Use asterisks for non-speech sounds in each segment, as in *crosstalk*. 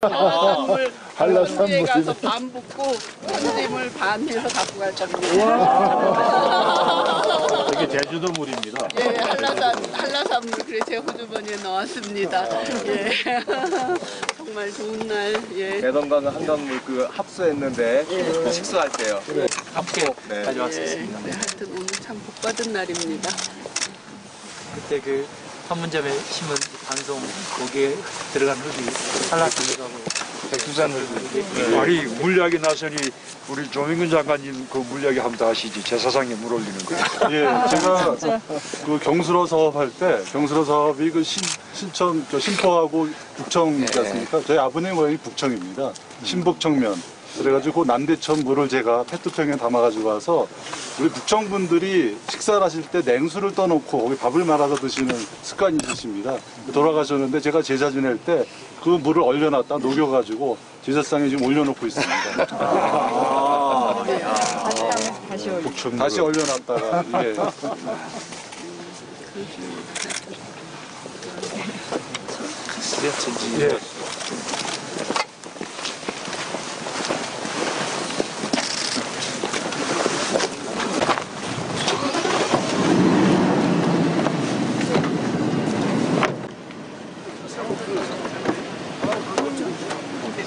한라산물 한라산물이네. 한라산에 가서 반 붓고 현지물 반 해서 갖고 갈 겁니다. *laughs* 이게 제주도 물입니다. 예, 한라산 한라산 물 그래 제 호주머니에 넣었습니다. 예, *laughs* 정말 좋은 날. 예. 대동강 한강물 그 합수했는데 그 식수할 때요. 합고 네. 예, 네, 하여튼 오늘 참 복받은 날입니다. 그때 그 판문점에 심은 방송 거기에 들어간 흙이 한라산이라고 백두산 흙. 아니 물약이 나서니 우리 조민근 장관님 그 물약이 한번 더 하시지 제사상에 물 올리는 거. *laughs* 예, 제가 그 경수로 사업할 때 경수로 사업이 그 신, 신천, 저 신포하고 북청 있지 않습니까? 저희 아버님 고향이 북청입니다. 신북청면. 그래가지고 남대천 물을 제가 페트병에 담아가지고 와서 우리 북청 분들이 식사를 하실 때 냉수를 떠놓고 거기 밥을 말아서 드시는 습관이 있으십니다. 돌아가셨는데 제가 제자 지낼 때 그 물을 얼려놨다 녹여가지고 제사상에 지금 올려놓고 있습니다. *laughs* 다시 얼려놨다가 예.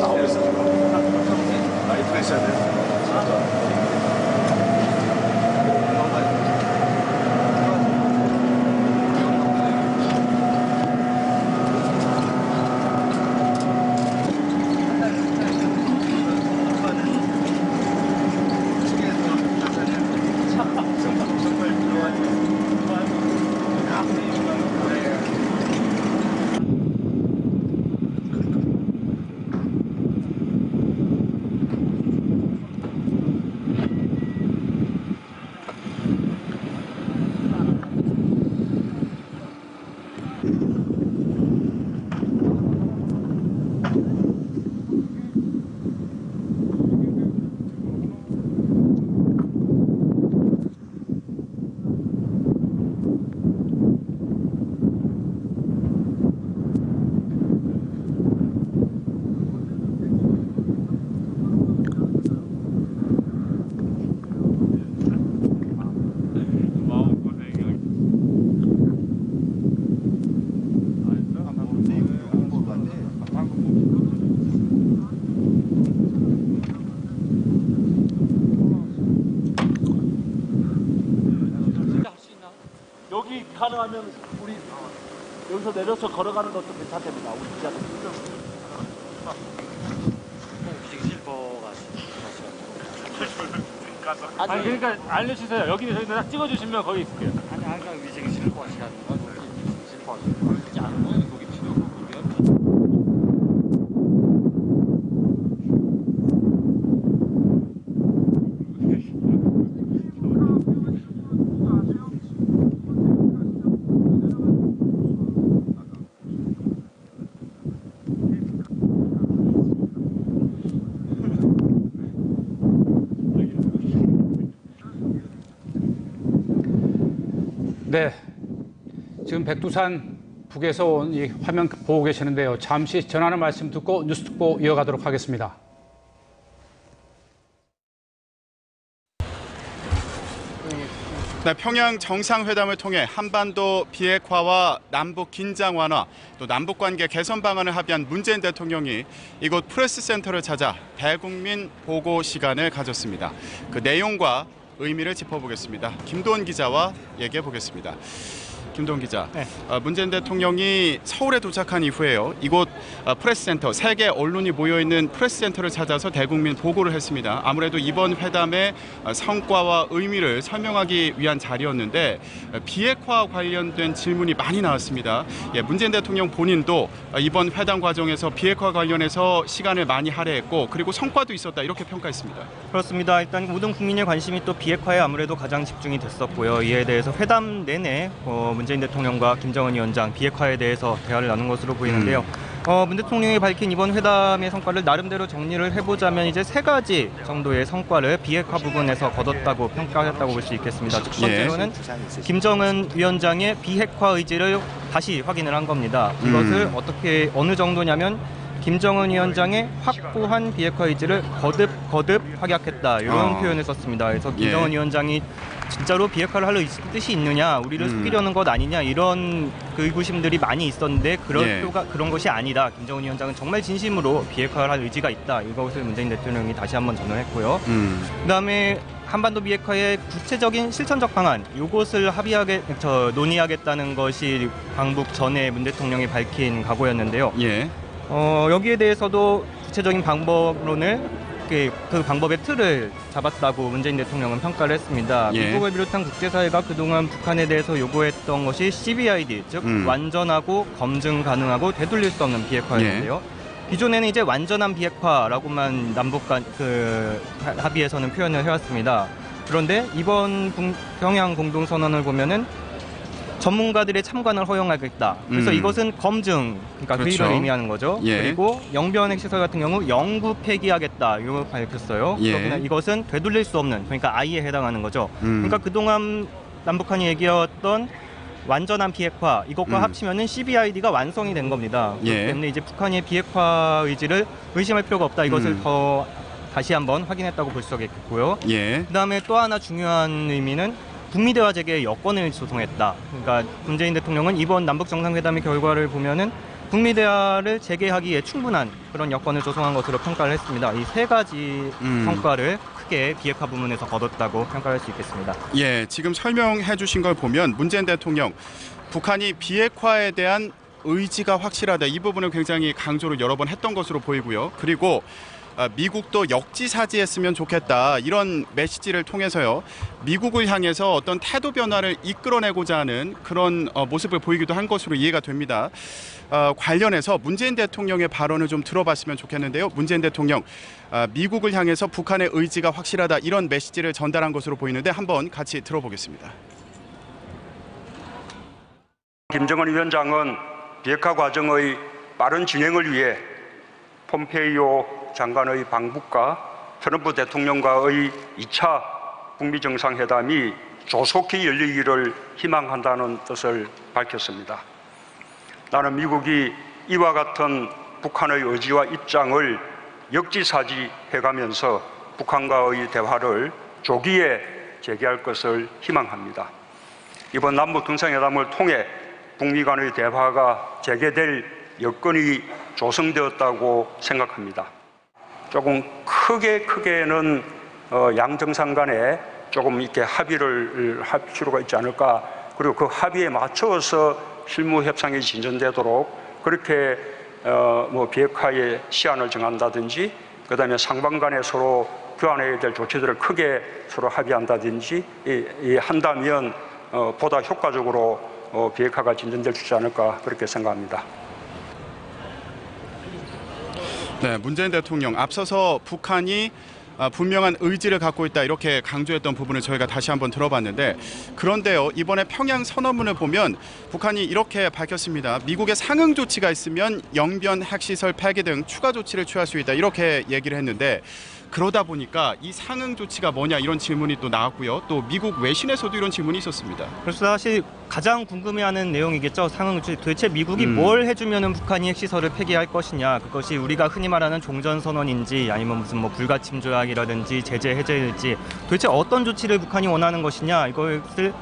보 여기 가능하면 우리 여기서 내려서 걸어가는 것도 괜찮답니다. 우리 기자들. 아니 그러니까 알려주세요. 여기 저기 딱 찍어주시면 거기 있을게요. 아니 하시는 거 실고 하시는 거 그렇지 않은 거예요 거기 필요 없고 네. 지금 백두산 북에서 온 이 화면 보고 계시는데요. 잠시 전하는 말씀 듣고 뉴스 듣고 이어가도록 하겠습니다. 네, 평양 정상회담을 통해 한반도 비핵화와 남북 긴장 완화, 또 남북 관계 개선 방안을 합의한 문재인 대통령이 이곳 프레스 센터를 찾아 대국민 보고 시간을 가졌습니다. 그 내용과 의미를 짚어보겠습니다. 김도원 기자와 얘기해 보겠습니다. 김동 기자. 네. 어, 문재인 대통령이 서울에 도착한 이후에요. 이곳 어, 프레스센터, 세계 언론이 모여 있는 프레스센터를 찾아서 대국민 보고를 했습니다. 아무래도 이번 회담의 어, 성과와 의미를 설명하기 위한 자리였는데 어, 비핵화 관련된 질문이 많이 나왔습니다. 예, 문재인 대통령 본인도 어, 이번 회담 과정에서 비핵화 관련해서 시간을 많이 할애했고 그리고 성과도 있었다 이렇게 평가했습니다. 그렇습니다. 일단 모든 국민의 관심이 또 비핵화에 아무래도 가장 집중이 됐었고요. 이에 대해서 회담 내내 어, 문재인 대통령과 김정은 위원장 비핵화에 대해서 대화를 나눈 것으로 보이는데요. 어, 문 대통령이 밝힌 이번 회담의 성과를 나름대로 정리를 해보자면 이제 세 가지 정도의 성과를 비핵화 부분에서 거뒀다고 평가했다고 볼 수 있겠습니다. 첫 번째로는 김정은 위원장의 비핵화 의지를 다시 확인을 한 겁니다. 이것을 어떻게 어느 정도냐면 김정은 위원장의 확고한 비핵화 의지를 거듭 거듭 확약했다 이런 어. 표현을 썼습니다. 그래서 예. 김정은 위원장이 진짜로 비핵화를 하려 뜻이 있느냐, 우리를 음. 속이려는 것 아니냐 이런 그 의구심들이 많이 있었는데 그런 예. 표가 그런 것이 아니다. 김정은 위원장은 정말 진심으로 비핵화를 할 의지가 있다. 이것을 문재인 대통령이 다시 한번 전언했고요. 음. 그다음에 한반도 비핵화의 구체적인 실천적 방안 이것을 합의하게 저 논의하겠다는 것이 방북 전에 문 대통령이 밝힌 각오였는데요. 예. 어, 여기에 대해서도 구체적인 방법론을 그, 그 방법의 틀을 잡았다고 문재인 대통령은 평가를 했습니다. 예. 미국을 비롯한 국제사회가 그동안 북한에 대해서 요구했던 것이 CBID, 즉 음. 완전하고 검증 가능하고 되돌릴 수 없는 비핵화였는데요. 예. 기존에는 이제 완전한 비핵화라고만 남북 간 그 합의에서는 표현을 해왔습니다. 그런데 이번 북- 평양 공동선언을 보면은 전문가들의 참관을 허용하겠다. 그래서 음. 이것은 검증, 그러니까 그 그렇죠. 일을 의미하는 거죠. 예. 그리고 영변 핵 시설 같은 경우 영구 폐기하겠다. 이거 밝혔어요. 예. 그러나 이것은 되돌릴 수 없는, 그러니까 아이에 해당하는 거죠. 음. 그러니까 그동안 남북한이 얘기했던 완전한 비핵화 이것과 음. 합치면은 CBID가 완성이 된 겁니다. 예. 그렇기 때문에 이제 북한의 비핵화 의지를 의심할 필요가 없다. 이것을 음. 더 다시 한번 확인했다고 볼 수가 있겠고요. 예. 그다음에 또 하나 중요한 의미는 북미 대화 재개의 여건을 조성했다. 그러니까 문재인 대통령은 이번 남북 정상회담의 결과를 보면은 북미 대화를 재개하기에 충분한 그런 여건을 조성한 것으로 평가를 했습니다. 이 세 가지 음. 성과를 크게 비핵화 부문에서 거뒀다고 평가할 수 있겠습니다. 예, 지금 설명해 주신 걸 보면 문재인 대통령 북한이 비핵화에 대한 의지가 확실하다. 이 부분을 굉장히 강조를 여러 번 했던 것으로 보이고요. 그리고 아, 미국도 역지사지했으면 좋겠다. 이런 메시지를 통해서요. 미국을 향해서 어떤 태도 변화를 이끌어내고자 하는 그런 어, 모습을 보이기도 한 것으로 이해가 됩니다. 어, 관련해서 문재인 대통령의 발언을 좀 들어봤으면 좋겠는데요. 문재인 대통령 아, 미국을 향해서 북한의 의지가 확실하다 이런 메시지를 전달한 것으로 보이는데 한번 같이 들어보겠습니다. 김정은 위원장은 비핵화 과정의 빠른 진행을 위해 폼페이오 장관의 방북과 트럼프 대통령과의 2차 북미 정상회담이 조속히 열리기를 희망한다는 뜻을 밝혔습니다. 나는 미국이 이와 같은 북한의 의지와 입장을 역지사지 해가면서 북한과의 대화를 조기에 재개할 것을 희망합니다. 이번 남북 정상회담을 통해 북미 간의 대화가 재개될 여건이 조성되었다고 생각합니다. 조금 크게 크게는 어, 양 정상 간에 조금 이렇게 합의를 할 필요가 있지 않을까. 그리고 그 합의에 맞춰서 실무 협상이 진전되도록 그렇게 어, 뭐 비핵화의 시한을 정한다든지 그다음에 상방 간에 서로 교환해야 될 조치들을 크게 서로 합의한다든지 이, 이 한다면 어, 보다 효과적으로 어, 비핵화가 진전될 수 있지 않을까 그렇게 생각합니다. 네, 문재인 대통령 앞서서 북한이 아, 분명한 의지를 갖고 있다 이렇게 강조했던 부분을 저희가 다시 한번 들어봤는데 그런데요 이번에 평양 선언문을 보면 북한이 이렇게 밝혔습니다. 미국의 상응 조치가 있으면 영변 핵시설 폐기 등 추가 조치를 취할 수 있다 이렇게 얘기를 했는데 그러다 보니까 이 상응 조치가 뭐냐 이런 질문이 또 나왔고요. 또 미국 외신에서도 이런 질문이 있었습니다. 그래서 사실 가장 궁금해하는 내용이겠죠. 상응 도대체 미국이 음. 뭘 해주면은 북한이 핵시설을 폐기할 것이냐. 그것이 우리가 흔히 말하는 종전 선언인지 아니면 무슨 뭐 불가침 조약이라든지 제재 해제일지 도대체 어떤 조치를 북한이 원하는 것이냐 이것을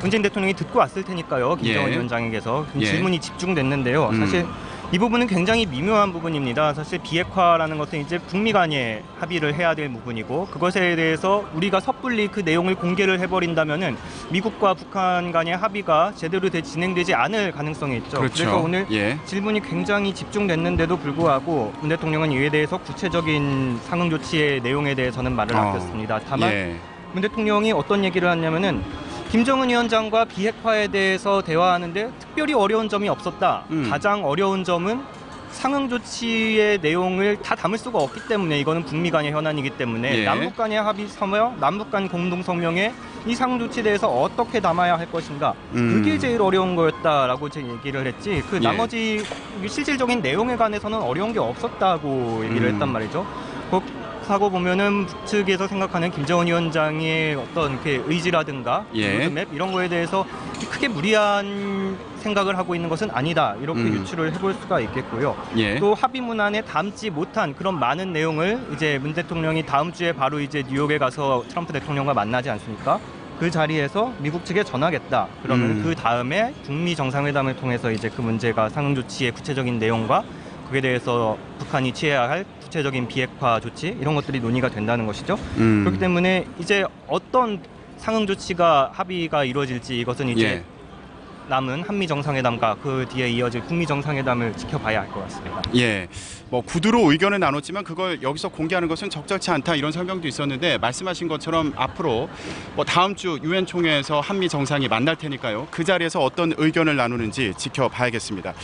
문재인 대통령이 듣고 왔을 테니까요. 김정은 예. 위원장에게서 예. 질문이 집중됐는데요. 음. 사실 이 부분은 굉장히 미묘한 부분입니다. 사실 비핵화라는 것은 이제 북미 간에 합의를 해야 될 부분이고 그것에 대해서 우리가 섣불리 그 내용을 공개를 해버린다면은 미국과 북한 간의 합의가 제대로 되, 진행되지 않을 가능성이 있죠. 그렇죠. 래서 오늘 예. 질문이 굉장히 집중됐는데도 불구하고 문 대통령은 이에 대해서 구체적인 상응 조치의 내용에 대해서는 말을 어. 아꼈습니다. 다만 예. 문 대통령이 어떤 얘기를 하냐면은 김정은 위원장과 비핵화에 대해서 대화하는데 특별히 어려운 점이 없었다. 음. 가장 어려운 점은 상응 조치의 내용을 다 담을 수가 없기 때문에 이거는 북미 간의 현안이기 때문에 예. 남북 간의 합의 서명, 남북 간 공동 성명에 이 상응 조치에 대해서 어떻게 담아야 할 것인가 음. 그게 제일 어려운 거였다라고 제 얘기를 했지 그 예. 나머지 실질적인 내용에 관해서는 어려운 게 없었다고 얘기를 음. 했단 말이죠. 그 하고 보면은 북측에서 생각하는 김정은 위원장의 어떤 그 의지라든가 예. 로드맵 이런 거에 대해서 크게 무리한 생각을 하고 있는 것은 아니다 이렇게 음. 유추를 해볼 수가 있겠고요. 예. 또 합의 문안에 담지 못한 그런 많은 내용을 이제 문 대통령이 다음 주에 바로 이제 뉴욕에 가서 트럼프 대통령과 만나지 않습니까? 그 자리에서 미국 측에 전하겠다. 그러면 음. 그 다음에 북미 정상회담을 통해서 이제 그 문제가 상응 조치의 구체적인 내용과 그에 대해서 북한이 취해야 할 구체적인 비핵화 조치 이런 것들이 논의가 된다는 것이죠. 음. 그렇기 때문에 이제 어떤 상응 조치가 합의가 이루어질지 이것은 이제 예. 남은 한미 정상회담과 그 뒤에 이어질 북미 정상회담을 지켜봐야 할 것 같습니다. 예, 뭐 구두로 의견을 나눴지만 그걸 여기서 공개하는 것은 적절치 않다 이런 설명도 있었는데 말씀하신 것처럼 앞으로 뭐 다음 주 유엔 총회에서 한미 정상이 만날 테니까요. 그 자리에서 어떤 의견을 나누는지 지켜봐야겠습니다.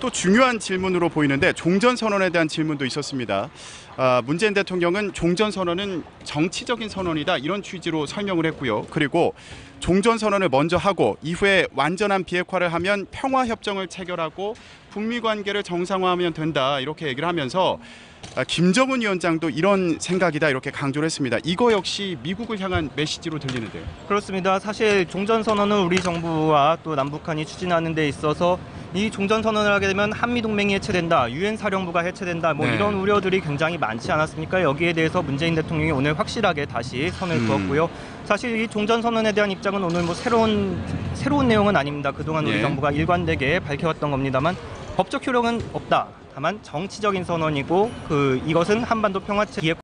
또 중요한 질문으로 보이는데 종전 선언에 대한 질문도 있었습니다. 아, 문재인 대통령은 종전 선언은 정치적인 선언이다 이런 취지로 설명을 했고요. 그리고 종전 선언을 먼저 하고 이후에 완전한 비핵화를 하면 평화 협정을 체결하고 북미 관계를 정상화하면 된다 이렇게 얘기를 하면서 아, 김정은 위원장도 이런 생각이다 이렇게 강조를 했습니다. 이거 역시 미국을 향한 메시지로 들리는데요. 그렇습니다. 사실 종전 선언은 우리 정부와 또 남북한이 추진하는 데 있어서 이 종전 선언을 하게 되면 한미 동맹이 해체된다, 유엔 사령부가 해체된다, 뭐 네. 이런 우려들이 굉장히 많지 않았습니까? 여기에 대해서 문재인 대통령이 오늘 확실하게 다시 선을 음. 그었고요. 사실 이 종전 선언에 대한 입장은 오늘 뭐 새로운 새로운 내용은 아닙니다. 그동안 우리 예. 정부가 일관되게 밝혀왔던 겁니다만 법적 효력은 없다. 다만 정치적인 선언이고 그 이것은 한반도 평화체 기획